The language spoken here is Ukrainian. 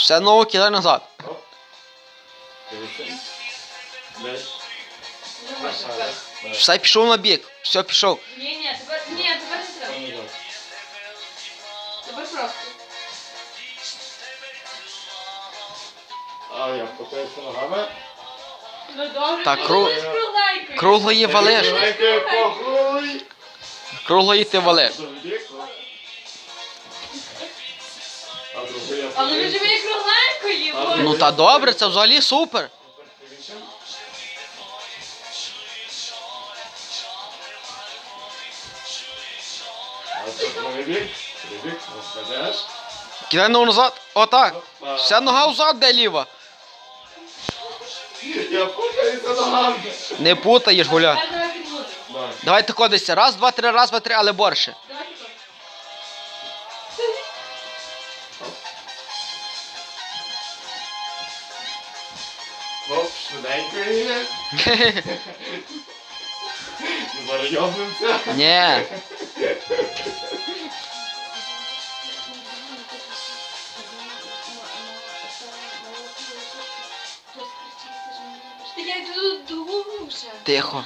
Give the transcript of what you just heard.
Все ново кидай назад. Оп. Все пішов на бік. Все пішов. Ні, ні, тепер, ні, тепер не треба. Тепер просто. А я потаюся ногами. Ну добре, Так, ну, кру- ти кругленькою. Круглої валиш. Круглої ти валиш. Клас. Я Але же потаюся. мені кругленької, А. Ну та добре, це взагалі супер. А це бік. Бік. Кидай ногу назад. Отак. Вся нога взад, де ліва. Я путаюся ногами. Не путаєш, гуля. Тепер давай під музику. Давай. Давай тако десь. Раз, два, три, раз, два, три, але борше. Давай Оп, швиденько її. Ну, Зараз йобнемося. Ні. Я йду дуже. Тихо.